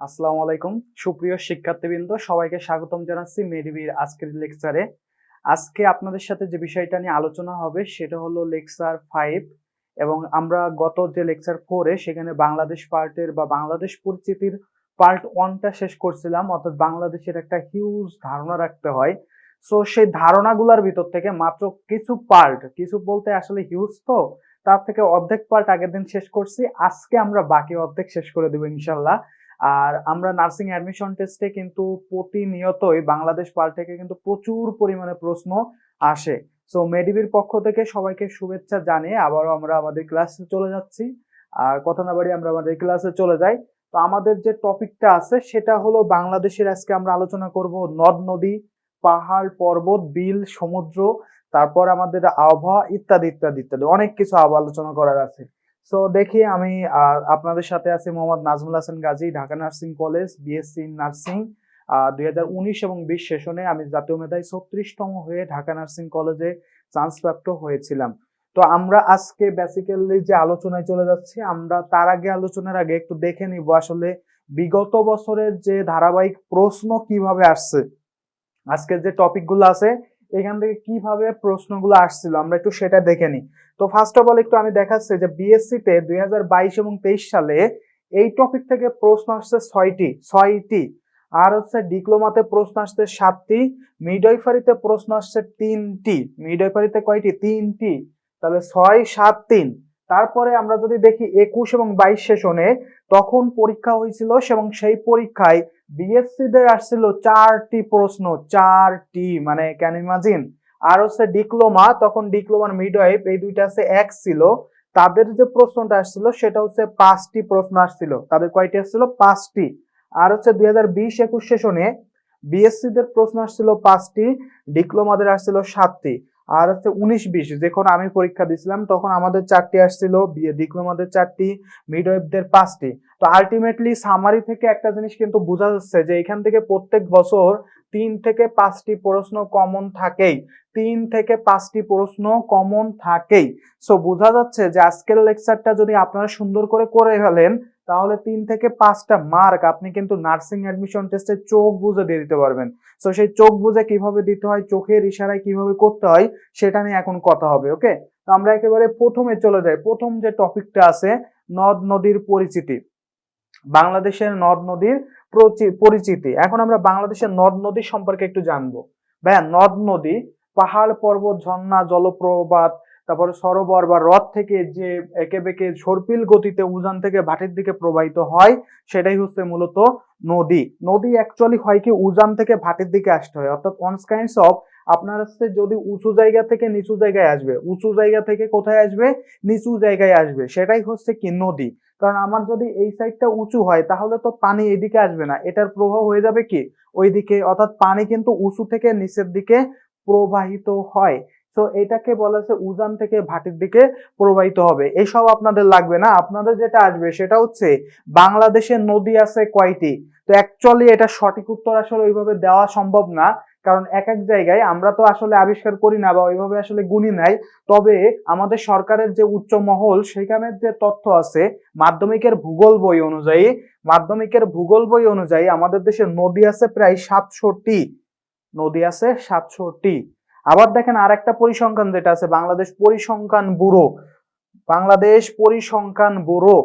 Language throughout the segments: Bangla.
আসসালামু আলাইকুম। সুপ্রিয় শিক্ষার্থীবৃন্দ, সবাইকে স্বাগতম জানাচ্ছি মেডিবির আজকের লেকচারে। আজকে আপনাদের সাথে যে বিষয়টা নিয়ে আলোচনা হবে, সেটা হলো লেকচার ফাইভ এবং আমরা গত যে লেকচার ফোরে, সেখানে বাংলাদেশ পার্টের বা বাংলাদেশ পরিচিতির পার্ট ওয়ানটা শেষ করছিলাম। অর্থাৎ বাংলাদেশের একটা হিউজ ধারণা রাখতে হয়। সো সেই ধারণাগুলোর ভিতর থেকে মাত্র কিছু পার্ট, কিছু বলতে আসলে হিউজ তো, তার থেকে অর্ধেক পার্ট আগের দিন শেষ করছি। আজকে আমরা বাকি অর্ধেক শেষ করে দেবো ইনশাল্লাহ। আর আমরা নার্সিং অ্যাডমিশন টেস্টে কিন্তু প্রতিনিয়তই বাংলাদেশ পাল থেকে কিন্তু প্রচুর পরিমাণে প্রশ্ন আসে। সো মেডিবির পক্ষ থেকে সবাইকে শুভেচ্ছা জানিয়ে আবারও আমরা আমাদের ক্লাসে চলে যাচ্ছি। আর কথা না বাড়ি আমরা আমাদের ক্লাসে চলে যাই। তো আমাদের যে টপিকটা আছে, সেটা হলো বাংলাদেশের আজকে আমরা আলোচনা করব নদ নদী, পাহাড় পর্বত, বিল, সমুদ্র, তারপর আমাদের আবহাওয়া ইত্যাদি ইত্যাদি ইত্যাদি। অনেক কিছু আলোচনা করার আছে। সো দেখি আমি আপনাদের সাথে আছি Mohammad Nazmul Hasan Gazi, Dhaka nursing college BSc nursing দুই হাজার উনিশ এবং বিশ সেশনে আমি জাতীয় মেধায় ছত্রিশতম হয়ে ঢাকা নার্সিং কলেজে চান্স প্রাপ্ত হয়েছিলাম। তো আমরা আজকে বেসিক্যালি যে আলোচনায় চলে যাচ্ছি, আমরা তার আগে আলোচনার আগে একটু দেখে নিব আসলে বিগত বছরের যে ধারাবাহিক প্রশ্ন কীভাবে আসছে। আজকের যে টপিকগুলো আছে এখান থেকে কীভাবে প্রশ্নগুলো আসছিল, আমরা একটু সেটা দেখে নিই। তো ফার্স্ট অফ অল একটু আমি দেখাচ্ছি যে বিএসসি তে দুই হাজার বাইশ এবং তেইশ সালে এই টপিক থেকে প্রশ্ন আসছে ছয়টি ছয়টি। আর হচ্ছে ডিপ্লোমাতে প্রশ্ন আসছে সাতটি মিডওয়াইফারিতে প্রশ্ন আসছে তিনটি মিডওয়াইফারিতে কয়টি? তিনটি। তাহলে ছয়, সাত, তিন। তারপরে আমরা যদি দেখি একুশ এবং বাইশ সেশনে, তখন পরীক্ষা হয়েছিল এবং সেই পরীক্ষায় বিএসসি দের আসছিল চারটি প্রশ্ন, চারটি মানে ক্যান ইমাজিন আর হচ্ছে ডিপ্লোমা, তখন ডিপ্লোমার মিডওয়াইফ এই দুইটা আছে এক ছিল। তাদের যে প্রশ্নটা আসছিল, সেটা হচ্ছে পাঁচটি প্রশ্ন আসছিল। তাদের কয়টি আসছিল? পাঁচটি। আর হচ্ছে দুই হাজার বিশ একুশ সেশনে বিএসসি দের প্রশ্ন আসছিল পাঁচটি, ডিপ্লোমাদের আসছিল সাতটি। আর হচ্ছে উনিশ বিশ, যখন আমি পরীক্ষা দিছিলাম, তখন আমাদের চারটি আসছিল ডিপ্লোমাদের চারটি মিডওয়াইফদের পাঁচটি। তো আলটিমেটলি সামারি থেকে একটা জিনিস কিন্তু বোঝা যাচ্ছে যে এখান থেকে প্রত্যেক বছর তিন থেকে পাঁচটি প্রশ্ন কমন থাকেই। তিন থেকে পাঁচটি প্রশ্ন কমন থাকেই। সো বোঝা যাচ্ছে যে আজকের লেকচারটা যদি আপনারা সুন্দর করে করে ফেলেন তাহলে তিন থেকে পাঁচটা মার্ক আপনি কিন্তু নার্সিং অ্যাডমিশন টেস্টে চোখ বুঝে দিয়ে দিতে পারবেন। সো সেই চোখ বুঝে কীভাবে দিতে হয়, চোখের ইশারায় কীভাবে করতে হয়, সেটা নিয়ে এখন কথা হবে ওকে তো আমরা একেবারে প্রথমে চলে যাই। প্রথম যে টপিকটা আছে, নদ নদীর পরিচিতি। বাংলাদেশের নদ নদীর পরিচিতি। এখন আমরা বাংলাদেশের নদ নদী সম্পর্কে একটু জানব। ভাইয়া, নদ নদী, পাহাড় পর্বত, ঝর্ণা, জলপ্রপাত তারপরে সরোবর বা হ্রদ থেকে যে একে বেঁকে সর্পিল গতিতে উজান থেকে ভাটির দিকে প্রবাহিত হয়, সেটাই হচ্ছে মূলত নদী। নদী অ্যাকচুয়ালি হয় কি উজান থেকে ভাটির দিকে আসতে হয়। অর্থাৎ ওয়ান কাইন্ডস অফ আপনার হচ্ছে যদি উঁচু জায়গা থেকে নিচু জায়গায় আসবে, উঁচু জায়গা থেকে কোথায় আসবে? নিচু জায়গায় আসবে। সেটাই হচ্ছে কি নদী। কারণ আমার যদি এই সাইডটা উঁচু হয়, তাহলে তো পানি এদিকে আসবে না। এটার প্রভাব হয়ে যাবে কি? ওইদিকে। অর্থাৎ পানি কিন্তু উঁচু থেকে নিচের দিকে প্রবাহিত হয়। তো এটাকে বলা উজান থেকে ভাটির দিকে প্রবাহিত হবে। এসব আপনাদের লাগবে না। আপনাদের যেটা আসবে সেটা হচ্ছে বাংলাদেশের নদী আছে কয়টি? তো অ্যাকচুয়ালি এটা সঠিক উত্তর আসলে ওইভাবে দেওয়া সম্ভব না। কারণ এক এক জায়গায় আমরা তো আসলে আবিষ্কার করি না বা ওইভাবে আসলে গুনি নাই। তবে আমাদের সরকারের যে উচ্চ মহল, সেখানের যে তথ্য আছে, মাধ্যমিকের ভূগোল বই অনুযায়ী, মাধ্যমিকের ভূগোল বই অনুযায়ী আমাদের দেশে নদী আছে প্রায় সাতশোটি নদী আছে সাতশোটি আবার দেখেন আর একটা পরিসংখ্যান যেটা আছে, বাংলাদেশ পরিসংখ্যান ব্যুরো। বাংলাদেশ পরিসংখ্যান ব্যুরো,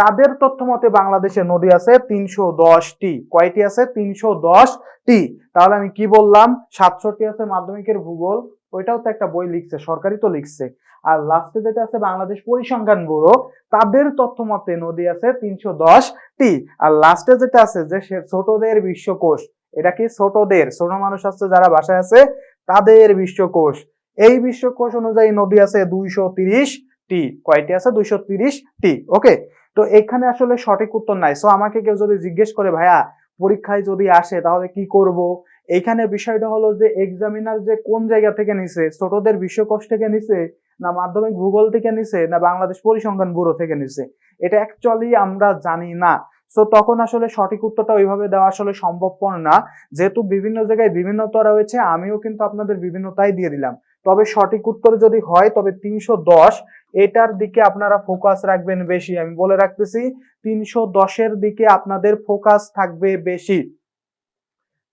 তাদের তথ্য মতে বাংলাদেশে নদী আছে তিনশো দশটি। কয়টি আছে? তিনশো দশটি। তাহলে আমি কি বললাম? সাতশোটি আছে মাধ্যমিকের ভূগোল, ওইটাও তো একটা বই লিখছে সরকারি তো লিখছে। আর লাস্টে যেটা আছে, বাংলাদেশ পরিসংখ্যান ব্যুরো, তাদের তথ্য মতে নদী আছে তিনশো দশটি। আর লাস্টে যেটা আছে যে ছোটদের বিশ্বকোষ, এটা কি ছোটদের? ছোট মানুষ আছে যারা বাসায় আছে তাদের বিশ্বকোষ। এই বিশ্বকোষ অনুযায়ী নদী আছে দুইশো টি কয়টি আছে? দুইশো টি ওকে? তো এখানে আসলে সঠিক উত্তর নাই। সো আমাকে কেউ যদি জিজ্ঞেস করে, ভাইয়া, পরীক্ষায় যদি আসে, তাহলে কি করব? এইখানে বিষয়টা হলো যে এক্সামিনার যে কোন জায়গা থেকে নিছে, ছোটদের বিশ্বকোষ থেকে নিছে, না মাধ্যমিক ভূগোল থেকে নিছে, না বাংলাদেশ পরিসংখ্যান ব্যুরো থেকে নিছে? এটা অ্যাকচুয়ালি আমরা জানি না। সো তখন আসলে সঠিক উত্তরটা ওইভাবে দেওয়া আসলে সম্ভবপর না। যেহেতু বিভিন্ন জায়গায় বিভিন্নতা রয়েছে, আমিও কিন্তু আপনাদের বিভিন্নতাই দিয়ে দিলাম। তবে সঠিক উত্তর যদি হয়, তবে তিনশো দশ, এটার দিকে আপনারা ফোকাস রাখবেন বেশি। আমি বলে রাখতেছি, তিনশো দশের দিকে আপনাদের ফোকাস থাকবে বেশি।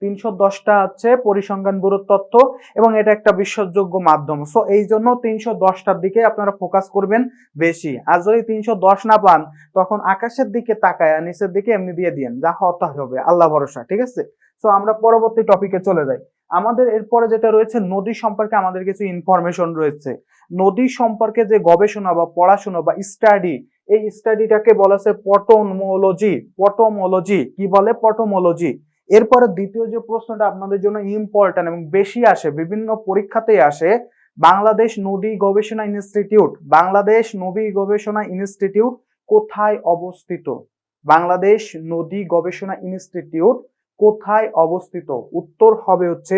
তিনশো দশটা হচ্ছে পরিসংখ্যান ব্যুরোর তথ্য এবং এটা একটা বিশ্বাসযোগ্য মাধ্যম। সো এই জন্য তিনশো দশটার দিকে আপনারা ফোকাস করবেন বেশি। আর যদি তিনশো দশ না পান, তখন আকাশের দিকে তাকায় নিচের দিকে এমনি দিয়ে দিয়েন, যা হতাশ হবে। আল্লাহ ভরসা, ঠিক আছে? সো আমরা পরবর্তী টপিকে চলে যাই। আমাদের এরপরে যেটা রয়েছে, নদী সম্পর্কে আমাদের কিছু ইনফরমেশন রয়েছে। নদী সম্পর্কে যে গবেষণা বা পড়াশোনা বা স্টাডি এই স্টাডিটাকে বলা হচ্ছে পটোমোলজি। পটোমোলজি, কি বলে? পটোমোলজি। এরপরে দ্বিতীয় যে প্রশ্নটা আপনাদের জন্য ইম্পর্টেন্ট এবং বেশি আসে, বিভিন্ন পরীক্ষাতেই আসে, বাংলাদেশ নদী গবেষণা ইনস্টিটিউট বাংলাদেশ নদী গবেষণা ইনস্টিটিউট কোথায় অবস্থিত? বাংলাদেশ নদী গবেষণা ইনস্টিটিউট কোথায় অবস্থিত? উত্তর হবে হচ্ছে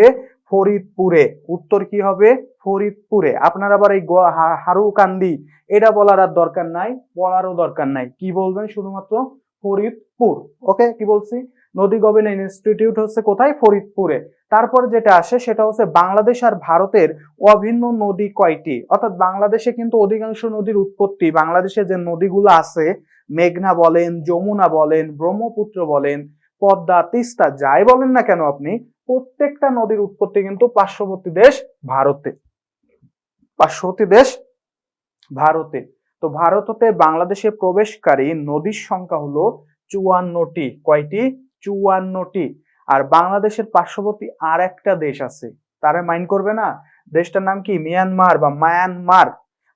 ফরিদপুরে। উত্তর কি হবে? ফরিদপুরে। আপনার আবার এই হারুকান্দি এটা বলার আর দরকার নাই, বলারও দরকার নাই। কি বলবেন শুধুমাত্র? ফরিদপুর। ওকে কি বলছি? নদী গবেষণা ইনস্টিটিউট হচ্ছে কোথায়? ফরিদপুরে। তারপর যেটা আসে সেটা হচ্ছে বাংলাদেশ আর ভারতের অভিন্ন নদী কয়টি? অর্থাৎ বাংলাদেশে কিন্তু অধিকাংশ নদীর উৎপত্তি, বাংলাদেশে যে নদীগুলো আছে, মেঘনা বলেন, যমুনা বলেন, ব্রহ্মপুত্র বলেন, পদ্মা, তিস্তা, যাই বলেন না কেন আপনি, প্রত্যেকটা নদীর উৎপত্তি কিন্তু পার্শ্ববর্তী দেশ ভারতে। পার্শ্ববর্তী দেশ ভারতে। তো ভারততে বাংলাদেশে প্রবেশকারী নদীর সংখ্যা হলো চুয়ান্নটি। কয়টি? চুয়ান্নটি। আর বাংলাদেশের পার্শ্ববর্তী আর একটা দেশ আছে। তারা মাইন্ড করবে না? দেশটার নাম কি? মিয়ানমার বা মায়ানমার।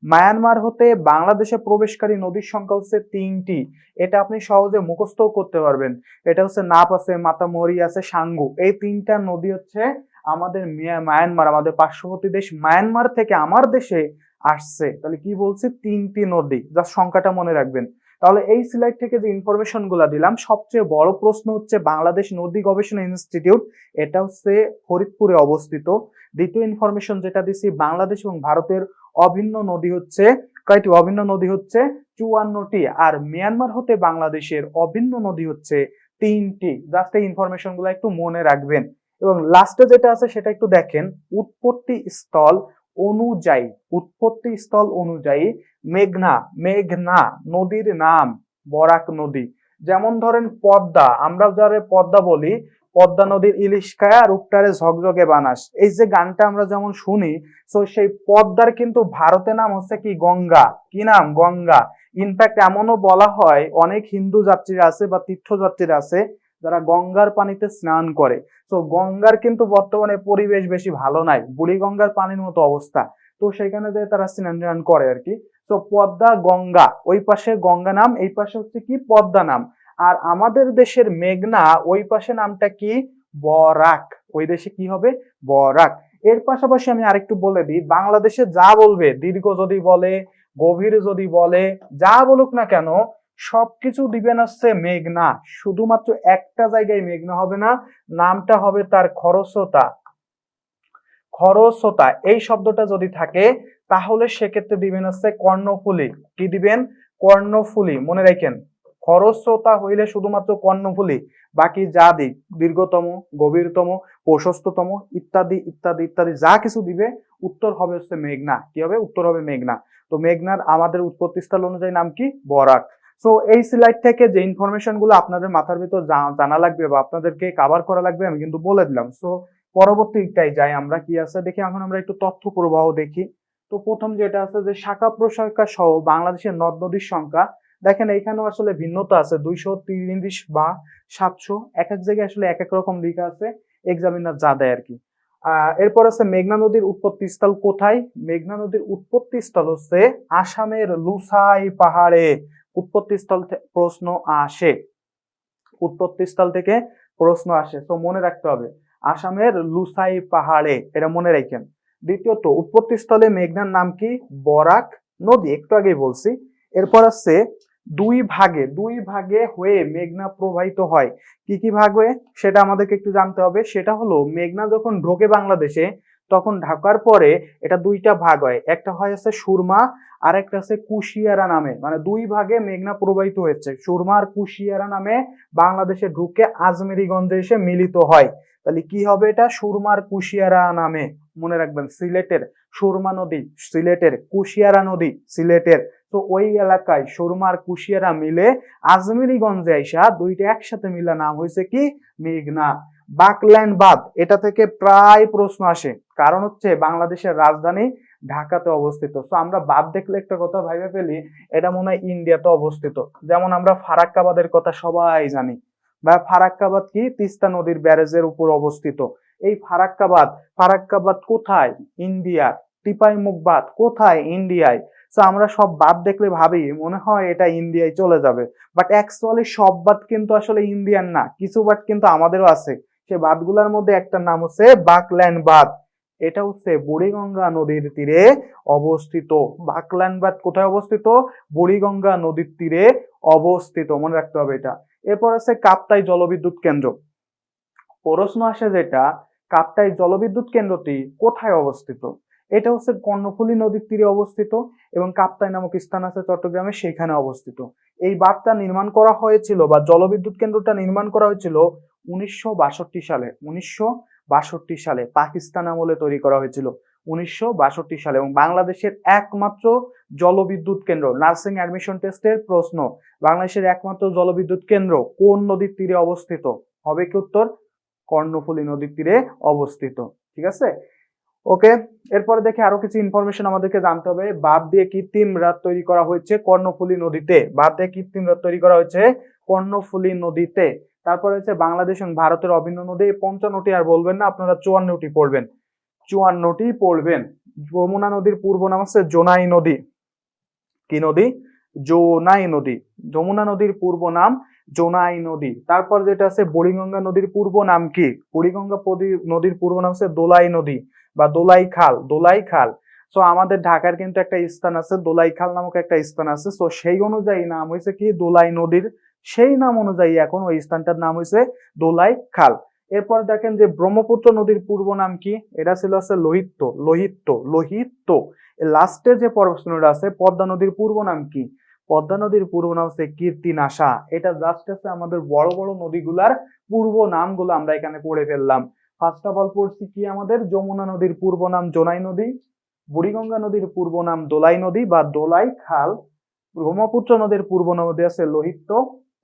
মায়ানমার হতে বাংলাদেশে প্রবেশকারী নদীর সংখ্যা হচ্ছে তিনটি। এটা আপনি সহজে মুখস্থ করতে পারবেন। এটা হচ্ছে নাপ আছে মাতামরি আছে, সাঙ্গু। এই তিনটা নদী হচ্ছে আমাদের মিয়া- মায়ানমার, আমাদের পার্শ্ববর্তী দেশ। মায়ানমার থেকে আমার দেশে আসছে। তাহলে কি বলছি? তিনটি নদী। যার সংখ্যাটা মনে রাখবেন। তাহলে এই স্লাইড থেকে যে ইনফরমেশনগুলা দিলাম, সবচেয়ে বড় প্রশ্ন হচ্ছে বাংলাদেশ নদী গবেষণা ইনস্টিটিউট এটা হচ্ছে ফরিদপুরে অবস্থিত। দ্বিতীয় ইনফরমেশন যেটা দিছি, বাংলাদেশ এবং ভারতের অভিন্ন নদী হচ্ছে, কয়টি? অভিন্ন নদী হচ্ছে চুয়ান্নটি আর মিয়ানমার হতে বাংলাদেশের অভিন্ন নদী হচ্ছে তিনটি। জাস্ট এই ইনফরমেশনগুলো একটু মনে রাখবেন। এবং লাস্টে যেটা আছে সেটা একটু দেখেন, উৎপত্তি স্থল অনুযায়ী, উৎপত্তি স্থল অনুযায়ী মেঘনা মেঘনা নদীর নাম, বরাক নদী। যেমন ধরেন পদ্মা আমরা যারা পদ্মা বলি, পদ্মা নদীর ইলিশ খায় আর উপটারে ঝকঝকে বানাস। এই যে গানটা আমরা যেমন শুনি তো সেই পদ্মার কিন্তু ভারতে নাম হচ্ছে কি গঙ্গা। কি নাম? গঙ্গা। ইনফ্যাক্ট এমনও বলা হয়, অনেক হিন্দু যাত্রীরা আছে বা তীর্থযাত্রীরা আছে যারা গঙ্গার পানিতে স্নান করে। তো গঙ্গার কিন্তু বর্তমানে পরিবেশ বেশি ভালো নাই। বুড়ি গঙ্গার পানির মতো অবস্থা। তো সেখানে যে তারা স্নান টান করে আর কি। তো পদ্মা গঙ্গা। ওই পাশে গঙ্গা নাম, এই পাশে হচ্ছে কি পদ্মা নাম। আর আমাদের দেশের মেঘনা, ওই পাশে নামটা কি? বরাক। ওই দেশে কি হবে? বরাক। এর পাশাপাশি আমি আরেকটু বলে দিই, বাংলাদেশে যা বলবে, দীর্ঘ যদি বলে, গভীর যদি বলে, যা বলুক না কেন সবকিছু দিবেন হচ্ছে মেঘনা। শুধুমাত্র একটা জায়গায় মেঘনা হবে না, নামটা হবে তার খরস্রোতা। খরস্রোতা, এই শব্দটা যদি থাকে, তাহলে সেক্ষেত্রে দিবেন হচ্ছে কর্ণফুলী। কি দিবেন? কর্ণফুলী, মনে রাখেন। খরস্রোতা হইলে শুধুমাত্র কর্ণফুলী, বাকি যা দিক, দীর্ঘতম, গভীরতম, প্রশস্ততম, ইত্যাদি ইত্যাদি ইত্যাদি, যা কিছু দিবে, উত্তর হবে হচ্ছে মেঘনা। কি হবে? উত্তর হবে মেঘনা। তো মেঘনার আমাদের উৎপত্তি স্থল অনুযায়ী নাম কি? বরাক। সো এই স্লাইড থেকে যে ইনফরমেশনগুলো আপনাদের মাথার ভিতর জানা লাগবে বা আপনাদেরকে কাভার করা লাগবে, আমি কিন্তু বলে দিলাম। সো পরবর্তীটাই যাই আমরা কি আছে, দেখি এখন আমরা একটু তথ্য প্রবাহ দেখি। তো প্রথম যেটা আছে যে, শাখা প্রশাখা সহ বাংলাদেশের নদ নদীর সংখ্যা। দেখেন এইখানেও আসলে ভিন্নতা আছে, দুইশো তিরিশ বা সাতশো। এক এক জায়গায় আসলে এক এক রকম লেখা আছে এক্সামিনার যা দেয় আর কি। আহ এরপর আছে মেঘনা নদীর উৎপত্তি স্থল কোথায়? মেঘনা নদীর উৎপত্তি স্থল হচ্ছে আসামের লুসাই পাহাড়ে। উৎপত্তি স্থল থে- প্রশ্ন আসে। উৎপত্তিস্থল থেকে প্রশ্ন আসে। তো মনে রাখতে হবে, আসামের লুসাই পাহাড়ে, এটা মনে রাখেন। দ্বিতীয়ত, উৎপত্তিস্থলে মেঘনার নাম কি? বরাক নদী, একটু আগেই বলছি। এরপর আছে দুই ভাগে দুই ভাগে হয়ে মেঘনা প্রবাহিত হয়। কি কি ভাগ সেটা আমাদেরকে একটু জানতে হবে। সেটা হলো, মেঘনা যখন ঢোকে বাংলাদেশে, তখন ঢাকার পরে এটা দুইটা ভাগ হয়। একটা হয় আছে সুরমা আর একটা আছে কুশিয়ারা নামে মানে দুই ভাগে মেঘনা প্রবাহিত হয়েছে। সুরমা আর কুশিয়ারা নামে বাংলাদেশে ঢুকে আজমেরিগঞ্জে এসে মিলিত হয়। তাহলে কি হবে এটা? সুরমার কুশিয়ারা নামে, মনে রাখবেন, সিলেটের সুরমা নদী, সিলেটের কুশিয়ারা নদী, সিলেটের। তো ওই এলাকায় সুরমার কুশিয়ারা মিলে আজমিরিগঞ্জে আইসা দুইটা একসাথে মিলে নাম হয়েছে কি? মেঘনা। বাকল্যান্ড বাদ এটা থেকে প্রায় প্রশ্ন আসে। কারণ হচ্ছে বাংলাদেশের রাজধানী ঢাকাতে অবস্থিত। তো আমরা বাদ দেখলে একটা কথা ভাইবে ফেলি, এটা মনে হয় ইন্ডিয়াতে অবস্থিত। যেমন আমরা ফারাক্কাবাদের কথা সবাই জানি। বা ফারাক্কাবাদ কি? তিস্তা নদীর ব্যারেজের উপর অবস্থিত। এই ফারাক্কাবাদ ফারাক্কাবাদ কোথায়? ইন্ডিয়া টিপাই মুখবাদ কোথায়? ইন্ডিয়ায়। তো আমরা সব বাদ দেখলে ভাবি, মনে হয় এটা ইন্ডিয়ায় চলে যাবে। বাট অ্যাকচুয়ালি সব বাদ কিন্তু আসলে ইন্ডিয়ান না। কিছু বাদ কিন্তু আমাদেরও আছে। সে বাদগুলোর মধ্যে একটা নাম হচ্ছে বাকল্যান্ড বাদ এটা হচ্ছে বুড়িগঙ্গা নদীর তীরে অবস্থিত। বাকল্যান্ড বাদ কোথায় অবস্থিত? বুড়িগঙ্গা নদীর তীরে অবস্থিত, মনে রাখতে হবে এটা। এরপর আছে কাপ্তাই জলবিদ্যুৎ কেন্দ্র। প্রশ্ন আসে যেটা, কাপ্তাই জলবিদ্যুৎ কেন্দ্রটি কোথায় অবস্থিত? এটা হচ্ছে কর্ণফুলী নদীর তীরে অবস্থিত এবং কাপ্তাই নামক স্থান আছে চট্টগ্রামে, সেখানে অবস্থিত। এই বাঁধটা নির্মাণ করা হয়েছিল বা জলবিদ্যুৎ কেন্দ্রটা নির্মাণ করা হয়েছিল উনিশশো বাষট্টি সালে, উনিশশো সালে পাকিস্তান আমলে তৈরি করা হয়েছিল। উনিশশো বাষট্টি সালে এবং বাংলাদেশের একমাত্র জলবিদ্যুৎ কেন্দ্র, নার্সিং অ্যাডমিশন টেস্টের প্রশ্ন, বাংলাদেশের একমাত্র জলবিদ্যুৎ কেন্দ্র কোন নদীর তীরে অবস্থিত? হবে কি উত্তর? কর্ণফুলী নদীর তীরে অবস্থিত। ঠিক আছে? ওকে, এরপরে দেখে আরও কিছু ইনফরমেশন আমাদেরকে জানতে হবে। বাদ দিয়ে কৃত্রিম রাত তৈরি করা হয়েছে কর্ণফুলী নদীতে। বাদ দিয়ে কৃত্রিম রাত তৈরি করা হয়েছে কর্ণফুলী নদীতে। তারপরে হচ্ছে বাংলাদেশ এবং ভারতের অভিন্ন নদী পঞ্চান্নটি আর বলবেন না, আপনারা চুয়ান্নটি পড়বেন। চুয়ান্নটি পড়বেন। যমুনা নদীর পূর্ব নাম হচ্ছে জোনাই নদী। কি নদী? জোনাই নদী। যমুনা নদীর পূর্ব নাম জোনাই নদী। তারপর যেটা আছে বুড়িগঙ্গা নদীর পূর্ব নাম কি? বুড়িগঙ্গা নদীর পূর্ব নাম হচ্ছে দোলাই নদী বা দোলাই খাল দোলাই খাল। সো আমাদের ঢাকার কিন্তু একটা স্থান আছে, দোলাই খাল নামক একটা স্থান আছে। সো সেই অনুযায়ী নাম হয়েছে কি? দোলাই নদীর সেই নাম অনুযায়ী এখন ওই স্থানটার নাম হয়েছে দোলাই খাল। এরপর দেখেন যে ব্রহ্মপুত্র নদীর পূর্ব নাম কি? এটা ছিল হচ্ছে লোহিত্য লোহিত্য লোহিত্য। লাস্টে যে প্রশ্নটা আছে, পদ্মা নদীর পূর্ব নাম কি? পদ্মা নদীর পূর্ব নাম হচ্ছে কীর্তিনাশা। এটা জাস্ট আছে আমাদের বড় বড় নদীগুলার পূর্ব নামগুলো আমরা এখানে পড়ে ফেললাম। ফার্স্ট অফ অল পড়ছি কি আমাদের? যমুনা নদীর পূর্ব নাম জোনাই নদী, বুড়িগঙ্গা নদীর পূর্ব নাম দোলাই নদী বা দোলাই খাল। ব্রহ্মপুত্র নদীর পূর্ব নদী আছে লোহিত্য।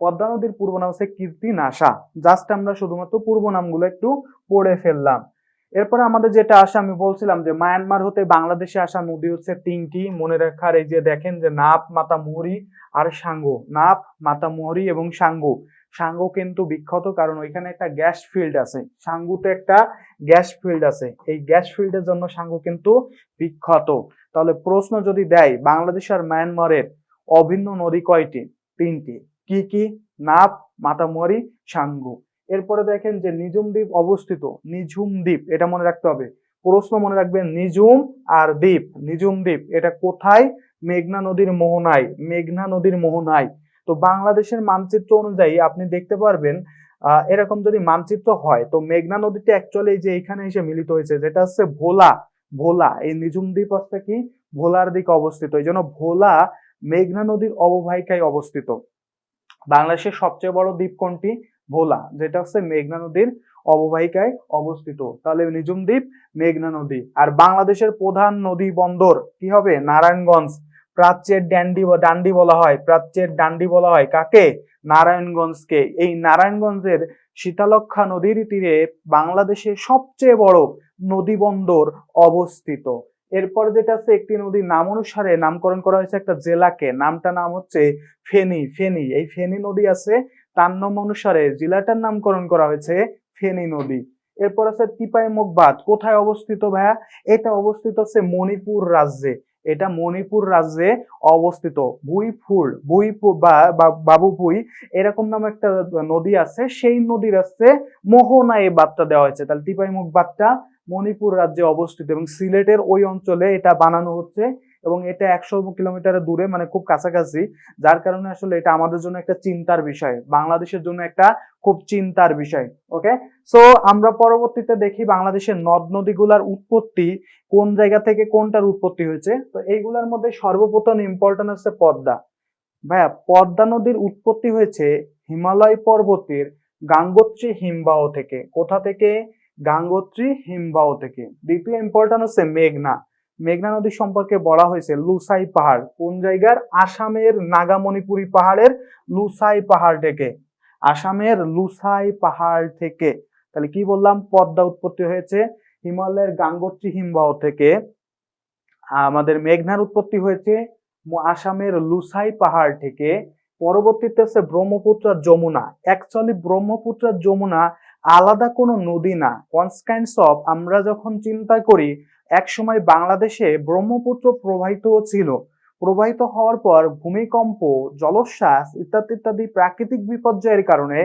পদ্মা নদীর পূর্ব নাম হচ্ছে কীর্তিনাশা জাস্ট আমরা শুধুমাত্র পূর্ব নামগুলো একটু পড়ে ফেললাম। এরপরে আমাদের যেটা আসে, আমি বলছিলাম যে মায়ানমার হতে বাংলাদেশে আসা নদী হচ্ছে তিনটি। মনে রাখার এই যে দেখেন যে নাপ মাতা মাতামুহুরি আর সাঙ্গো নাপ মাতা মাতামুহুরি এবং সাঙ্গো সাঙ্গো কিন্তু বিখ্যাত কারণ ওইখানে একটা গ্যাস ফিল্ড আছে। সাঙ্গুতে একটা গ্যাস ফিল্ড আছে। এই গ্যাস ফিল্ডের জন্য সাঙ্গো কিন্তু বিখ্যাত। তাহলে প্রশ্ন যদি দেয়, বাংলাদেশ আর মায়ানমারের অভিন্ন নদী কয়টি? তিনটি। কি কি? নাপ মাতামুহুরি সাঙ্গু। এরপরে দেখেন যে নিজুম দ্বীপ অবস্থিত। নিঝুম দ্বীপ, এটা মনে রাখতে হবে। প্রশ্ন মনে রাখবেন নিঝুম আর দ্বীপ নিঝুম দ্বীপ, এটা কোথায়? মেঘনা নদীর মোহনায়, মেঘনা নদীর মোহনায়। তো বাংলাদেশের মানচিত্র অনুযায়ী আপনি দেখতে পারবেন এরকম যদি মানচিত্র হয়, তো মেঘনা নদীতে অ্যাকচুয়ালি যে এখানে এসে মিলিত হয়েছে, যেটা হচ্ছে ভোলা। ভোলা, এই নিঝুম দ্বীপ হচ্ছে কি? ভোলার দিকে অবস্থিত। এই জন্য ভোলা মেঘনা নদীর অববাহিকায় অবস্থিত। বাংলাদেশের সবচেয়ে বড় দ্বীপ কোনটি? ভোলা, যেটা হচ্ছে মেঘনা নদীর অববাহিকায় অবস্থিত। তাহলে নিজুম দ্বীপ, মেঘনা নদী। আর বাংলাদেশের প্রধান নদী বন্দর কি হবে? নারায়ণগঞ্জ। প্রাচ্যের ড্যান্ডি ডান্ডি বলা হয়। প্রাচ্যের ডান্ডি বলা হয় কাকে? নারায়ণগঞ্জকে। এই নারায়ণগঞ্জের শীতলক্ষা নদীর তীরে বাংলাদেশের সবচেয়ে বড় নদী বন্দর অবস্থিত। এরপর যেটা আছে, একটি নদীর নাম অনুসারে নামকরণ করা হয়েছে একটা জেলাকে। নামটা নাম হচ্ছে ফেনী ফেনী। এই ফেনী নদী আছে, তার নাম অনুসারে জেলাটার নামকরণ করা হয়েছে ফেনী নদী। এরপর আছে টিপাই মুখবাদ কোথায় অবস্থিত ভাইয়া? এটা অবস্থিত হচ্ছে মণিপুর রাজ্যে। এটা মণিপুর রাজ্যে অবস্থিত। বুইফুল বুইপুর বা বাবুপুই এরকম নামে একটা নদী আছে। সেই নদীর আছে মোহনা এই বাদটা দেওয়া হয়েছে। তাহলে টিপাই মুখ বাদটা মণিপুর রাজ্যে অবস্থিত এবং সিলেটের ওই অঞ্চলে এটা বানানো হচ্ছে এবং এটা একশো কিলোমিটার দূরে মানে খুব কাছাকাছি, যার কারণে আসলে এটা আমাদের জন্য একটা চিন্তার বিষয়, বাংলাদেশের জন্য একটা খুব চিন্তার বিষয় ওকে সো আমরা পরবর্তীতে দেখি বাংলাদেশের নদ নদীগুলার উৎপত্তি, কোন জায়গা থেকে কোনটার উৎপত্তি হয়েছে? তো এইগুলোর মধ্যে সর্বপ্রথম ইম্পর্টেন্ট হচ্ছে পদ্মা। ভাইয়া, পদ্মা নদীর উৎপত্তি হয়েছে হিমালয় পর্বতের গাঙ্গোত্রী হিমবাহ থেকে। কোথা থেকে? গাঙ্গোত্রী, হিমবাহ থেকে। দ্বিতীয় ইম্পর্টেন্ট হচ্ছে মেঘনা। মেঘনা নদী সম্পর্কে বলা হয়েছে লুসাই পাহাড়। কোন জায়গার? আসামের নাগামণিপুরি পাহাড়ের লুসাই পাহাড় থেকে। আসামের লুসাই পাহাড় থেকে। তাহলে কি বললাম? পদ্মা উৎপত্তি হয়েছে হিমালয়ের গাঙ্গোত্রী হিমবাহ থেকে। আমাদের মেঘনার উৎপত্তি হয়েছে আসামের লুসাই পাহাড় থেকে। পরবর্তীতে হচ্ছে ব্রহ্মপুত্র যমুনা। অ্যাকচুয়ালি ব্রহ্মপুত্র যমুনা আলাদা কোনো নদী না। কনস্ট্যান্টস অফ আমরা যখন চিন্তা করি এক সময় বাংলাদেশে ব্রহ্মপুত্র প্রবাহিত ছিল। প্রবাহিত হওয়ার পর ভূমিকম্প, জলোচ্ছ্বাস ইত্যাদি ইত্যাদি প্রাকৃতিক বিপর্যয়ের কারণে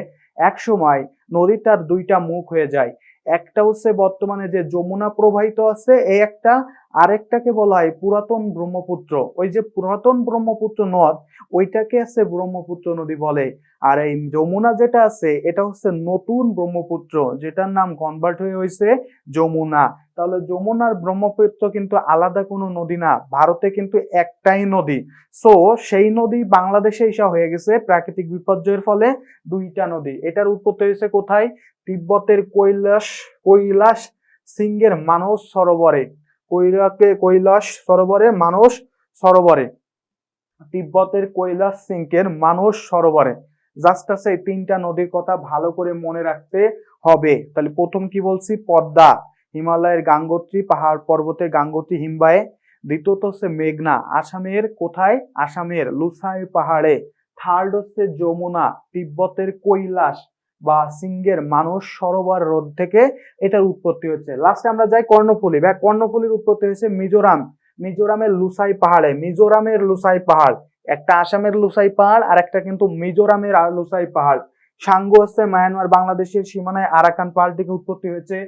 এক সময় নদীটার দুইটা মুখ হয়ে যায়। একটা হচ্ছে বর্তমানে যে যমুনা প্রবাহিত আছে, এই একটা, আরেকটাকে বলা হয় পুরাতন ব্রহ্মপুত্র। ওই যে পুরাতন ব্রহ্মপুত্র নদ, ওইটাকে আছে ব্রহ্মপুত্র নদী বলে। আর এই যমুনা যেটা আছে, এটা হচ্ছে নতুন ব্রহ্মপুত্র, যেটার নাম কনভার্ট হয়ে হয়েছে যমুনা। তাহলে যমুনার ব্রহ্মপুত্র কিন্তু আলাদা কোনো নদী না, ভারতে কিন্তু একটাই নদী। সো সেই নদী বাংলাদেশে এসে হয়ে গেছে, প্রাকৃতিক বিপর্যয়ের ফলে দুইটা নদী। এটার উৎপত্তি হয়েছে কোথায়? তিব্বতের কৈলাস কৈলাস সিংহের মানস সরোবরে। কৈলাকে, কৈলাস সরোবরে, মানস সরোবরে। তিব্বতের কৈলাস সিংহের মানস সরোবরে। জাস্ট আছে তিনটা নদীর কথা ভালো করে মনে রাখতে হবে। তাহলে প্রথম কি বলছি? পদ্মা। হিমালয়ের গাঙ্গোত্রী, পাহাড় পর্বতের গাঙ্গোত্রী হিমবাহে দ্বিতীয়ত হচ্ছে মেঘনা, আসামের কোথায়? আসামের লুসাই পাহাড়ে। থার্ড হচ্ছে যমুনা, তিব্বতের কৈলাস বা সিংহের মানস সরোবর হ্রদ থেকে এটার উৎপত্তি হচ্ছে লাস্টে আমরা যাই কর্ণফুলী। বা কর্ণফুলীর উৎপত্তি হয়েছে মিজোরাম। মিজোরামের লুসাই পাহাড়ে। মিজোরামের লুসাই পাহাড়। একটা আসামের লুসাই পাহাড় আর একটা কিন্তু মিজোরামের লুসাই পাহাড়। সাঙ্গু হচ্ছে মায়ানমার বাংলাদেশের সীমানায় আরাকান পাহাড় থেকে উৎপত্তি হয়েছে।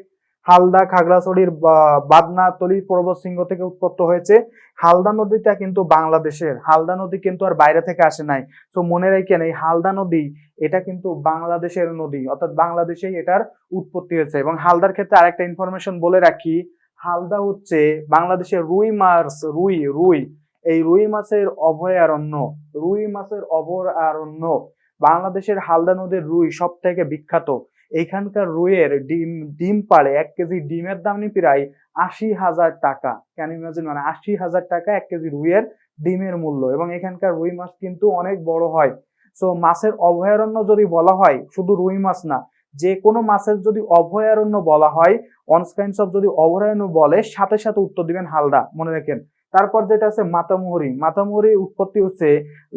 হালদা খাগড়াছড়ির, বা- বাদনাতলি পর্বত শৃঙ্গ থেকে উৎপত্ত হয়েছে। হালদা নদীটা কিন্তু বাংলাদেশের। হালদা নদী কিন্তু আর বাইরে থেকে আসে নাই। তো মনে রাখেন, এই হালদা নদী, এটা কিন্তু বাংলাদেশের নদী। অর্থাৎ বাংলাদেশেই এটার উৎপত্তি হয়েছে। এবং হালদার ক্ষেত্রে আরেকটা ইনফরমেশন বলে রাখি, হালদা হচ্ছে বাংলাদেশের রুই মাছ, রুই রুই। এই রুই মাছের অভয়ারণ্য, রুই মাছের অভয়ারণ্য। বাংলাদেশের হালদা নদীর রুই সব থেকে বিখ্যাত। এইখানকার রুইয়ের ডিম ডিম পাড়ে এক কেজি ডিমের দাম নি প্রায় আশি হাজার টাকা। ক্যান ইমাজিন মানে আশি হাজার টাকা এক কেজি রুইয়ের ডিমের মূল্য। এবং এখানকার রুই মাছ কিন্তু অনেক বড় হয়। সো মাছের অভয়ারণ্য যদি বলা হয়, শুধু রুই মাছ না, যে কোনো মাছের যদি অভয়ারণ্য বলা হয় অনস্কাইন্স অফ যদি অভয়ারণ্য বলে, সাথে সাথে উত্তর দিবেন হালদা, মনে রাখেন। তারপর যেটা আছে, মাতামুহুরি। মাতামুহুরি উৎপত্তি হচ্ছে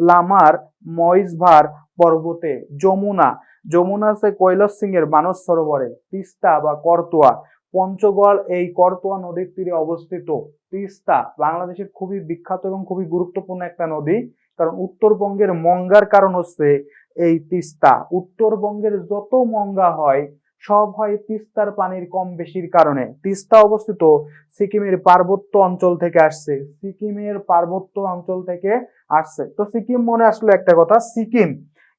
লামার মহিষভার পর্বতে, যমুনা। যমুনা আছে কৈলাস সিং এর মানস সরোবরে তিস্তা বা করতোয়া। পঞ্চগড় এই করতোয়া নদীর তীরে অবস্থিত। তিস্তা বাংলাদেশের খুবই বিখ্যাত এবং খুবই গুরুত্বপূর্ণ একটা নদী। কারণ উত্তরবঙ্গের মঙ্গার কারণ হচ্ছে এই তিস্তা। উত্তরবঙ্গের যত মঙ্গা হয়, সব হয় তিস্তার পানির কম বেশির কারণে। তিস্তা অবস্থিত সিকিমের পার্বত্য অঞ্চল থেকে আসছে। সিকিমের পার্বত্য অঞ্চল থেকে আসছে। তো সিকিম মনে আসলো একটা কথা, সিকিম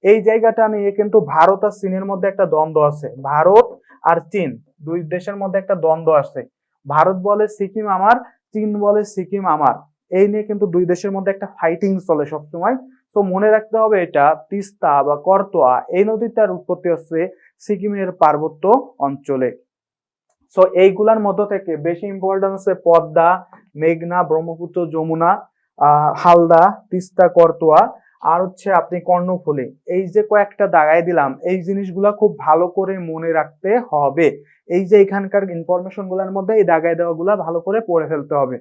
এই জায়গাটা নিয়ে কিন্তু ভারত আর চীনের মধ্যে একটা দ্বন্দ্ব আছে। ভারত আর চীন, দুই দেশের মধ্যে একটা দ্বন্দ্ব আছে। ভারত বলে সিকিম আমার, চীন বলে সিকিম আমার। এই নিয়ে কিন্তু দুই দেশের মধ্যে একটা ফাইটিং চলে সবসময়। তো মনে রাখতে হবে এটা, তিস্তা বা করতোয়া, এই নদীটার উৎপত্তি হচ্ছে সিকিমের পার্বত্য অঞ্চলে। সো এইগুলার মধ্য থেকে বেশি ইম্পর্টেন্স আছে পদ্মা, মেঘনা, ব্রহ্মপুত্র, যমুনা হালদা, তিস্তা, করতোয়া। আর হচ্ছে আপনি কর্ণফুলী। এই যে কয়েকটা দাগায় দিলাম, এই জিনিসগুলা খুব ভালো করে মনে রাখতে হবে। এই যে এখানকার ইনফরমেশনগুলার মধ্যে এই দাগায় দেওয়া গুলা ভালো করে পড়ে ফেলতে হবে।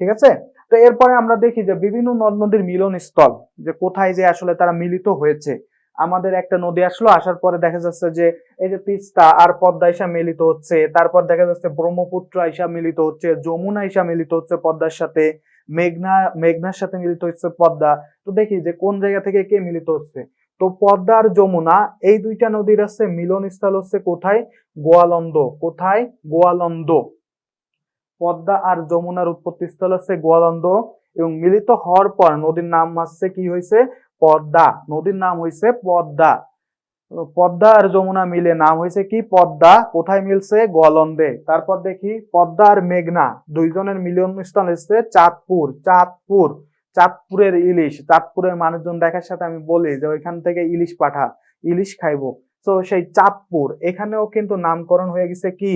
ঠিক আছে? তো এরপরে আমরা দেখি যে বিভিন্ন নদ নদীর মিলন স্থল যে কোথায় যে আসলে তারা মিলিত হয়েছে। আমাদের একটা নদী আসলো, আসার পরে দেখা যাচ্ছে যে এই যে তিস্তা আর পদ্মা ইসা মিলিত হচ্ছে, তারপর দেখা যাচ্ছে ব্রহ্মপুত্র আইসা মিলিত হচ্ছে, যমুনা ইসা মিলিত হচ্ছে পদ্মার সাথে। মেঘনা, মেঘনার সাথে মিলিত হচ্ছে পদ্মা। তো দেখি যে কোন জায়গা থেকে কে মিলিত হচ্ছে? তো পদ্মা আর যমুনা, এই দুইটা নদীর আছে মিলন স্থল হচ্ছে কোথায়? গোয়ালন্দ। কোথায়? গোয়ালন্দ। পদ্মা আর যমুনার উৎপত্তি স্থল হচ্ছে গোয়ালন্দ এবং মিলিত হওয়ার পর নদীর নাম আসছে কি হয়েছে পদ্মা। নদীর নাম হয়েছে পদ্মা। পদ্মা আর যমুনা মিলে নাম হয়েছে কি? পদ্মা, কোথায় মিলছে? গোয়ালন্দে। তারপর দেখি পদ্মা আর মেঘনা, দুইজনের মিলন স্থান হচ্ছে চাঁদপুর। চাঁদপুর, চাঁদপুরের ইলিশ। চাঁদপুরের মানুষজন দেখার সাথে আমি বলি যে ওইখান থেকে ইলিশ পাঠা, ইলিশ খাইবো। তো সেই চাঁদপুর, এখানেও কিন্তু নামকরণ হয়ে গেছে কি?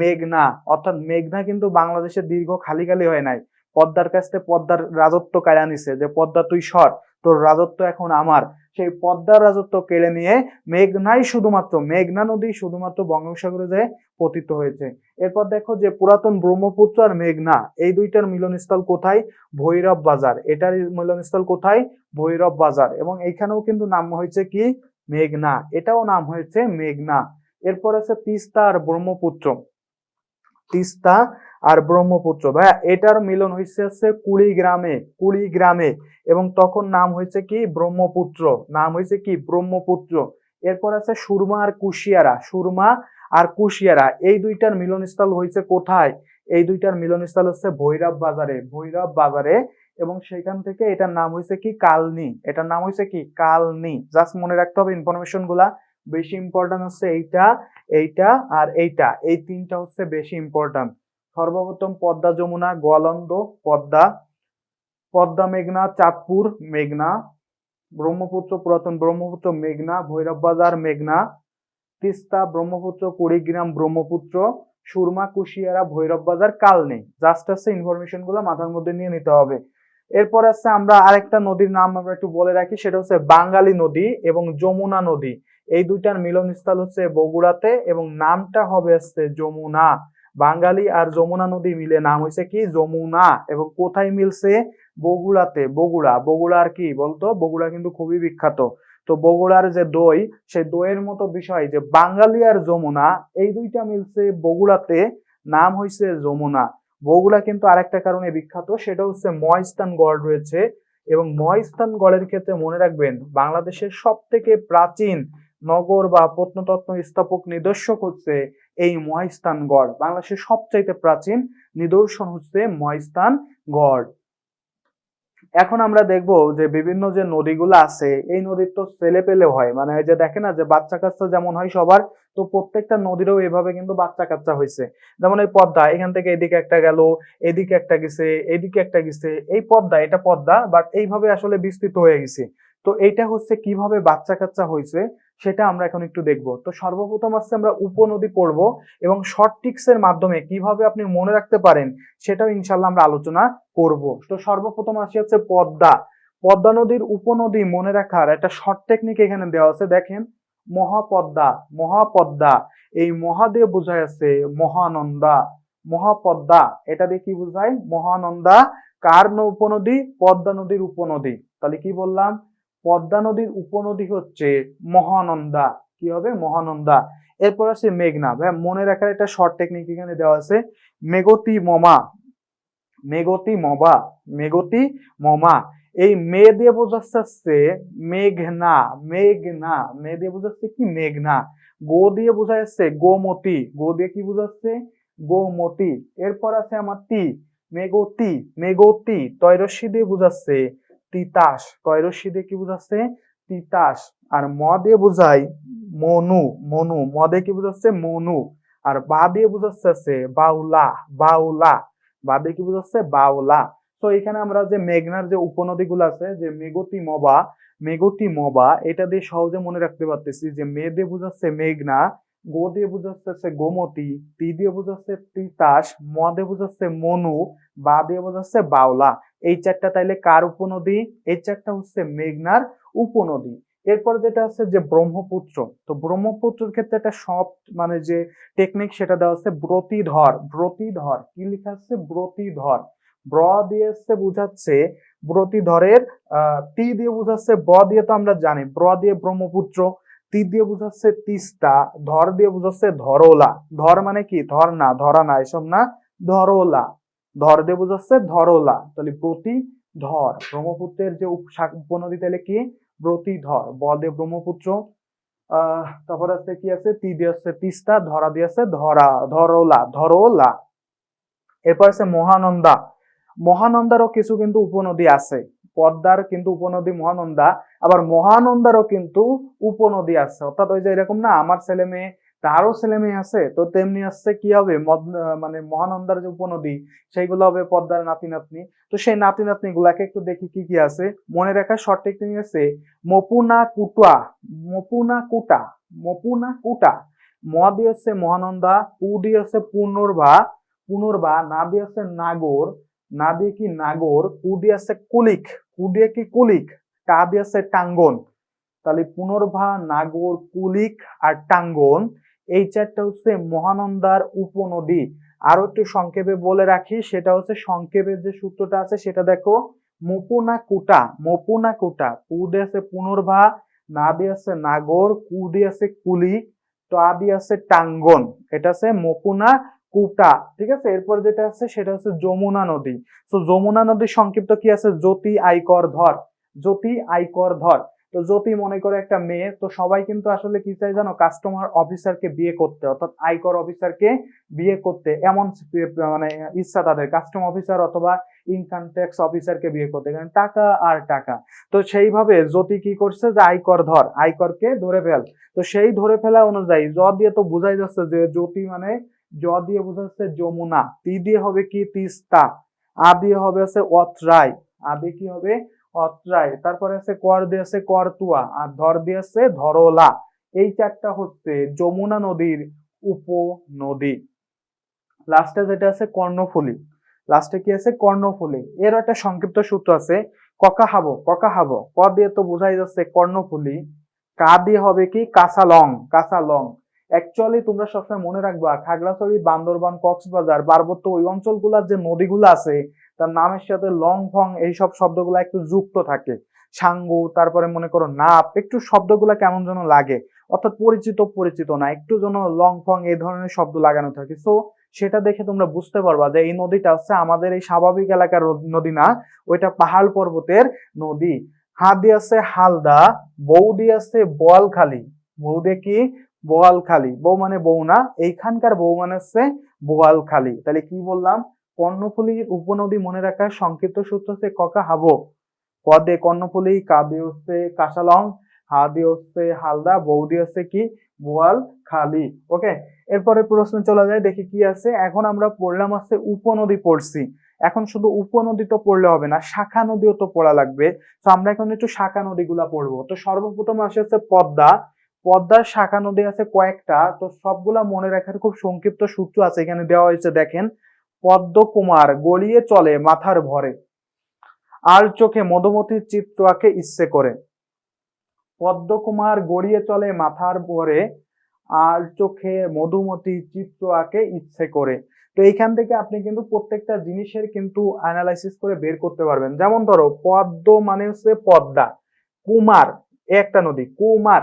মেঘনা। অর্থাৎ মেঘনা কিন্তু বাংলাদেশের দীর্ঘ খালি খালি হয় নাই। পদ্মার কাছ থেকে পদ্মার রাজত্ব কায়া নিছে যে, পদ্মা তুই সর। তোর রাজত্ব এখন আমার। সেই পদ্মার রাজত্ব কেড়ে নিয়ে মেঘনাই শুধুমাত্র, মেঘনা নদী শুধুমাত্র বঙ্গোপসাগরে যে পতিত হয়েছে। এরপর দেখো যে পুরাতন ব্রহ্মপুত্র আর মেঘনা, এই দুইটার মিলনস্থল কোথায়? ভৈরব বাজার। এটার মিলনস্থল কোথায়? ভৈরব বাজার। এবং এইখানেও কিন্তু নাম হয়েছে কি? মেঘনা। এটাও নাম হয়েছে মেঘনা। এরপর আছে তিস্তা আর ব্রহ্মপুত্র। তিস্তা আর ব্রহ্মপুত্র। ভাইয়া, এটার মিলন হয়েছে হচ্ছে কুড়িগ্রামে কুড়িগ্রামে। এবং তখন নাম হয়েছে কি? ব্রহ্মপুত্র। নাম হয়েছে কি? ব্রহ্মপুত্র। এরপর আছে সুরমা আর কুশিয়ারা। সুরমা আর কুশিয়ারা, এই দুইটার মিলনস্থল হয়েছে কোথায়? এই দুইটার মিলনস্থল হচ্ছে ভৈরব বাজারে ভৈরব বাজারে। এবং সেখান থেকে এটার নাম হয়েছে কি? কালনি। এটার নাম হয়েছে কি? কালনি। জাস্ট মনে রাখতে হবে ইনফরমেশনগুলা। বেশি ইম্পর্টেন্ট হচ্ছে এইটা এইটা আর এইটা। এই তিনটা হচ্ছে বেশি ইম্পর্টেন্ট সর্বপ্রথম পদ্মা যমুনা, গোয়ালন্দ, পদ্মা পদ্মা মেঘনা, চাঁদপুর মেঘনা, ব্রহ্মপুত্র পুরাতন ব্রহ্মপুত্র মেঘনা ভৈরব বাজার মেঘনা, তিস্তা ব্রহ্মপুত্র, কুড়িগ্রাম ব্রহ্মপুত্র, সুরমা, কুশিয়ারা ভৈরব বাজার কাল নেই জাস্ট আছে ইনফরমেশনগুলো মাথার মধ্যে নিয়ে নিতে হবে। এরপর আছে আমরা আরেকটা নদীর নাম আমরা একটু বলে রাখি, সেটা হচ্ছে বাঙালি নদী এবং যমুনা নদী। এই দুইটার মিলনস্থল হচ্ছে বগুড়াতে এবং নামটা হবে হচ্ছে যমুনা। বাঙালি আর যমুনা নদী মিলে নাম হয়েছে কি? যমুনা। এবং কোথায় মিলছে? বগুড়াতে। বগুড়া। বগুড়ার কি বলতো? বগুড়া কিন্তু খুবই বিখ্যাত। তো বগুড়ার যে দই, সেই দইয়ের মতো বিষয় যে বাঙালি আর যমুনা, এই দুইটা মিলছে বগুড়াতে। নাম হয়েছে যমুনা। বগুড়া কিন্তু আরেকটা কারণে বিখ্যাত, সেটা হচ্ছে ময়স্তান গড় রয়েছে। এবং ময়স্তান গড়ের ক্ষেত্রে মনে রাখবেন, বাংলাদেশের সব থেকে প্রাচীন নগর বা প্রত্নতত্ত্ব স্থাপক নিদর্শক হচ্ছে এই ময়স্তান গড়। বাংলাদেশের সবচাইতে প্রাচীন নিদর্শন হচ্ছে ময়স্তান গড়। এখন আমরা দেখব যে বিভিন্ন যে নদীগুলো আছে, এই নদীর তো ছেলে পেলে হয়। মানে যে দেখে না, যে বাচ্চা কাচ্চা যেমন হয় সবার, তো প্রত্যেকটা নদীরও এভাবে কিন্তু বাচ্চা কাচ্চা হয়েছে। যেমন এই পদ্মা, এখান থেকে এদিকে একটা গেল, এদিকে একটা গেছে, এদিকে একটা গেছে, এই পদ্মা, এটা পদ্মা বাট এইভাবে আসলে বিস্তৃত হয়ে গেছে। তো এইটা হচ্ছে কীভাবে বাচ্চা কাচ্চা হয়েছে সেটা আমরা এখন একটু দেখব। তো সর্বপ্রথম হচ্ছে আমরা উপনদী পড়ব এবং শর্ট টিক্স এর মাধ্যমে কীভাবে আপনি মনে রাখতে পারেন সেটাও ইনশাল্লাহ আমরা আলোচনা করব। তো সর্বপ্রথম আসি হচ্ছে পদ্মা। পদ্মা নদীর উপনদী মনে রাখার একটা শর্ট টেকনিক এখানে দেওয়া আছে। দেখেন, মহাপদ্মা মহাপদ্মা। এই মহা দিয়ে বোঝায় আছে মহানন্দা। মহাপদ্মা, এটা দিয়ে কি বোঝায়? মহানন্দা। কার উপনদী? পদ্মা নদীর উপনদী। তাহলে কি বললাম? পদ্মা নদীর উপনদী হচ্ছে মহানন্দা। কি হবে? মহানন্দা। এরপর আছে মেঘনা। ভাই মনে রাখার একটা শর্ট টেকনিক এখানে দেওয়া আছে। মেগতি মমা। মেগতি মবা মেগতি মমা। এই মে দিয়ে বোঝাচ্ছে মেঘনা। মেঘনা। মে দিয়ে বোঝাচ্ছে কি? মেঘনা। গো দিয়ে বোঝা যাচ্ছে গোমতি। গো দিয়ে কি বোঝাচ্ছে? গোমতি। এরপর আছে আমার তি। মেগতি মেগতি তৈরস্যি দিয়ে বোঝাচ্ছে তিতাস। তৈরস্যি দিয়ে কি বোঝাচ্ছে? তিতাস। আর ম দিয়ে বোঝায় মনু মনু। ম দিয়ে কি বোঝাচ্ছে? মনু। আর বা দিয়ে বোঝাচ্ছে বাউলা বাউলা। বা দিয়ে কি বোঝাচ্ছে? বাউলা। তো এখানে আমরা যে মেঘনার যে উপনদীগুলো আছে, যে মেগতি মবা মেগতি মবা, এটা দিয়ে সহজে মনে রাখতে পারতেছি যে মে দিয়ে বোঝাচ্ছে মেঘনা, গো দিয়ে বোঝাচ্ছে গোমতী, তি দিয়ে বোঝাচ্ছে তিতাস, ম দিয়ে বোঝাচ্ছে মনু, বা দিয়ে বোঝাচ্ছে বাউলা। এই চারটা তাইলে কার উপনদী? এই চারটা হচ্ছে মেঘনার উপনদী। এরপর যেটা আছে যে ব্রহ্মপুত্র, তো ব্রহ্মপুত্রের ক্ষেত্রে একটা সব মানে যে টেকনিক সেটা দেওয়া আছে ব্রতিধর। ব্রতিধর, কি লেখা আছে? ব্রতিধর। ব্র দিয়ে বুঝাচ্ছে, ব্রতিধরের তি দিয়ে বুঝাচ্ছে, ব দিয়ে তো আমরা জানি, ব্র দিয়ে ব্রহ্মপুত্র, তি দিয়ে বুঝাচ্ছে তিস্তা, ধর দিয়ে বুঝাচ্ছে ধরোলা। ধর মানে কি? ধর না, ধরা না, এসব না, ধরোলা। ধর দিয়ে বুঝাচ্ছে ধরোলা। তাহলে প্রতি ধর ব্রহ্মপুত্রের যে উপনদী, তাহলে কি? প্রতিধর ব দিয়ে ব্রহ্মপুত্র। তারপর আছে কি আছে? তি দিয়ে আছে তিস্তা, ধরা দিয়ে আছে ধরা, ধরোলা ধরোলা। এরপর আছে মহানন্দা। মহানন্দারও কিছু কিন্তু উপনদী আছে। পদ্মার কিন্তু উপনদী মহানন্দা, আবার মহানন্দারও কিন্তু উপনদী আছে। অর্থাৎ ওই যে এরকম না, আমার ছেলে মেয়ে তারও ছেলে মেয়ে আছে, তো তেমনি আসছে কি হবে? মানে মহানন্দার যে উপনদী, সেইগুলো হবে পদ্মার নাতি নাতনি তো সেই নাতি নাতনি গুলাকে একটু দেখি কি কি আছে। মনে রাখার শর্ট টেকনিক আছে, মপুনা কুটা মপুনা কুটা মপুনা কুটা। ম দিয়ে হচ্ছে মহানন্দা, পু দিয়ে হচ্ছে পুনর্বা পুনর্বা, না দিয়ে হচ্ছে নাগর, না দিয়ে কি নাগর কু দিয়ে আছে কুলিক কু দিয়ে কি কুলিক টা দিয়ে আছে টাঙ্গন। তাহলে পুনর্ভা নাগর, কুলিক আর টাঙ্গন এই চারটা হচ্ছে মহানন্দার উপনদী। আরও একটু সংক্ষেপে বলে রাখি, সেটা হচ্ছে সংক্ষেপের যে সূত্রটা আছে, সেটা দেখো মপুনা কুটা মপুনা কুটা পু দিয়ে আছে পুনর্ভা, না দিয়ে আছে নাগর, কু দিয়ে আছে কুলি, টা আছে টাঙ্গন। এটা আছে মপুনা কুটা ঠিক আছে? এরপর যেটা আছে, সেটা হচ্ছে যমুনা নদী। তো যমুনা নদীর সংক্ষিপ্ত কি আছে? জ্যোতি আইকর ধর, জ্যোতি আইকর ধর। তো জ্যোতি মনে করে একটা মেয়ে, তো সবাই কিন্তু আসলে কি চাই জানো? কাস্টমার অফিসারকে বিয়ে করতে, অর্থাৎ আয়কর অফিসারকে বিয়ে করতে, এমন মানে ইচ্ছা তাদের কাস্টম অফিসার অথবা ইনকাম ট্যাক্স অফিসারকে বিয়ে করতে, কারণ টাকা আর টাকা। তো সেইভাবে জ্যোতি কি করছে যে আয়কর ধর আয়করকে ধরে ফেল। তো সেই ধরে ফেলা অনুযায়ী জ দিয়ে তো বোঝাই যাচ্ছে যে জ্যোতি মানে জ দিয়ে বোঝাচ্ছে যমুনা, তি দিয়ে হবে কি তিস্তা, আ দিয়ে হবে আছে অত্রাই, আ দিয়ে কি হবে অত্রাই, তারপরে আছে কর দিয়ে আছে করতুয়া, আর ধর দিয়ে আছে ধরলা। এই চারটা হচ্ছে যমুনা নদীর উপনদী। লাস্টে যেটা আছে কর্ণফুলী। লাস্টে কি আছে? কর্ণফুলী। এর একটা সংক্ষিপ্ত সূত্র আছে ককা হাবো ককা হাবো ক দিয়ে তো বোঝাই যাচ্ছে কর্ণফুলী। কা দিয়ে হবে কি? কাঁচা লং কাঁচা লং অ্যাকচুয়ালি তোমরা সবসময় মনে রাখবা, খাগড়াছড়ি, বান্দরবান, কক্সবাজার, পার্বত্য ওই অঞ্চলগুলোর যে নদীগুলো আছে তার নামের সাথে লং ফং এইসব শব্দগুলো একটু যুক্ত থাকে। সাঙ্গু, তারপরে মনে করো নাপ, একটু শব্দগুলো কেমন যেন লাগে। অর্থাৎ পরিচিত পরিচিত না, একটু যেন লং ফং এই ধরনের শব্দ লাগানো থাকে। সো সেটা দেখে তোমরা বুঝতে পারবা যে এই নদীটা হচ্ছে আমাদের এই স্বাভাবিক এলাকার নদী না, ওইটা পাহাড় পর্বতের নদী। হাদি আছে হালদা বউ দিয়ে আছে বোয়ালখালী। বউ দিয়ে কি? বোয়ালখালী। বউ মানে বউ না, এইখানকার বউ মানে হচ্ছে বোয়ালখালী। তাহলে কি বললাম? কর্ণফুলীর উপনদী মনে রাখার সংক্ষিপ্ত সূত্র হচ্ছে ককা হাবো। পদে কর্ণফুলী কাদে হচ্ছে কাঁচালং, হাদি হচ্ছে হালদা, বৌদি হচ্ছে কি? বোয়াল, খালি। ওকে? এরপরে প্রশ্ন চলে যায়, দেখি কি আছে। এখন আমরা পড়লাম আছে উপনদী পড়ছি। এখন শুধু উপনদী তো পড়লে হবে না, শাখা নদীও তো পড়া লাগবে। তো আমরা এখন একটু শাখা নদীগুলা পড়ব। তো সর্বপ্রথম আসে হচ্ছে পদ্মা। পদ্মার শাখা নদী আছে কয়েকটা। তো সবগুলা মনে রাখার খুব সংক্ষিপ্ত সূত্র আছে, এখানে দেওয়া হয়েছে, দেখেন। পদ্মকুমার গড়িয়ে চলে মাথার ভরে। আর চোখে মধুমতির চিত্র আঁকে ইচ্ছে করে। পদ্মকুমার গড়িয়ে চলে মাথার ভরে, আর চোখে মধুমতি চিত্র আঁকে ইচ্ছে করে। তো এইখান থেকে আপনি কিন্তু প্রত্যেকটা জিনিসের কিন্তু অ্যানালাইসিস করে বের করতে পারবেন। যেমন ধরো, পদ্ম মানে হচ্ছে পদ্মা, কুমার একটা নদী, কুমার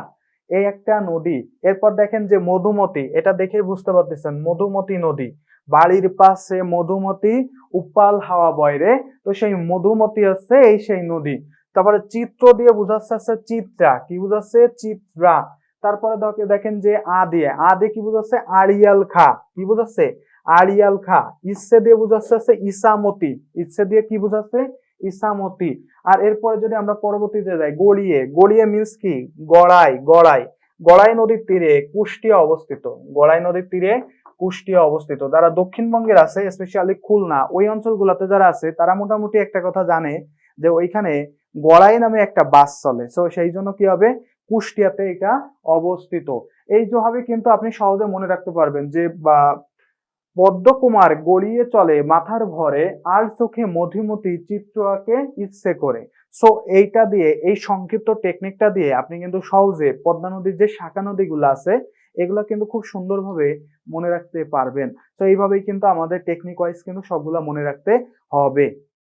এই একটা নদী। এরপর দেখেন যে মধুমতি, এটা দেখে বুঝতে পারতেছেন, মধুমতি নদী। বাড়ির পাশে মধুমতি, উপাল হাওয়া বয়রে। তো সেই মধুমতি হচ্ছে এই সেই নদী। তারপরে চিত্র দিয়ে বুঝাচ্ছে আছে চিত্রা। কি বুঝাচ্ছে? চিত্রা। তারপরে দেখেন যে আ দিয়ে আ দিয়ে কি বুঝাচ্ছে? আড়িয়াল খা। কি বুঝাচ্ছে? আড়িয়াল খা। ইচ্ছে দিয়ে বুঝাচ্ছে আছে ইসামতি। ইচ্ছে দিয়ে কি বুঝাচ্ছে? ইসামতি। আর এরপরে যদি আমরা পরবর্তীতে যাই, গড়িয়ে। গড়িয়ে মিন্স কি? গড়াই গড়াই। গড়াই নদীর তীরে কুষ্টিয়া অবস্থিত। গড়াই নদীর তীরে কুষ্টিয়া অবস্থিত। যারা দক্ষিণবঙ্গের আছে স্পেশালি খুলনা, ওই অঞ্চলগুলোতে যারা আছে, তারা মোটামুটি একটা কথা জানে যে ওইখানে গড়াই নামে একটা বাস চলে। সো সেই জন্য কি হবে? কুষ্টিয়াতে এটা অবস্থিত। এই যেভাবে কিন্তু আপনি সহজে মনে রাখতে পারবেন যে, বা, পদ্মকুমার গড়িয়ে চলে মাথার ভরে আর চোখে মধুমতি চিত্রকে ইচ্ছে করে। সো এইটা দিয়ে, এই সংক্ষিপ্ত টেকনিকটা দিয়ে আপনি কিন্তু সহজে পদ্মা নদীর যে শাখা নদীগুলো আছে এগুলো কিন্তু খুব সুন্দরভাবে মনে রাখতে পারবেন। তো এইভাবেই কিন্তু আমাদের টেকনিক ওয়াইজ কিন্তু সবগুলো মনে রাখতে হবে।